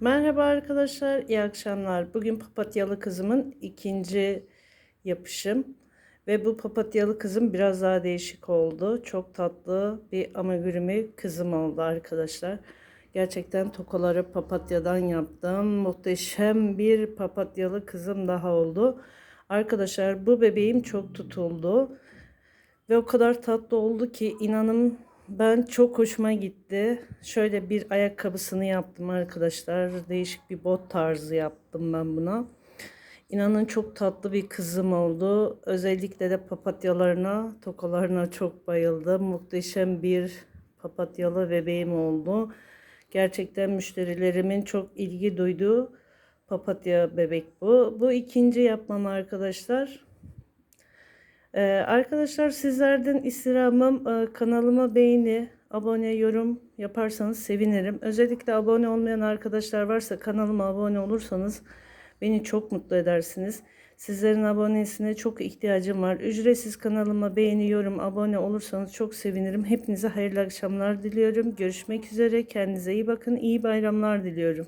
Merhaba arkadaşlar, iyi akşamlar. Bugün papatyalı kızımın ikinci yapışım. Ve bu papatyalı kızım biraz daha değişik oldu. Çok tatlı bir amigurumi kızım oldu arkadaşlar. Gerçekten tokaları papatyadan yaptım. Muhteşem bir papatyalı kızım daha oldu. Arkadaşlar bu bebeğim çok tutuldu. Ve o kadar tatlı oldu ki inanın ben çok hoşuma gitti. Şöyle bir ayakkabısını yaptım arkadaşlar. Değişik bir bot tarzı yaptım ben buna. İnanın çok tatlı bir kızım oldu. Özellikle de papatyalarına, tokalarına çok bayıldım. Muhteşem bir papatyalı bebeğim oldu. Gerçekten müşterilerimin çok ilgi duyduğu papatya bebek bu. Bu ikinci yapmam arkadaşlar. Ee, arkadaşlar sizlerden istirhamım e, kanalıma beğeni, abone, yorum yaparsanız sevinirim. Özellikle abone olmayan arkadaşlar varsa kanalıma abone olursanız beni çok mutlu edersiniz. Sizlerin abonesine çok ihtiyacım var. Ücretsiz kanalıma beğeni, yorum, abone olursanız çok sevinirim. Hepinize hayırlı akşamlar diliyorum. Görüşmek üzere. Kendinize iyi bakın. İyi bayramlar diliyorum.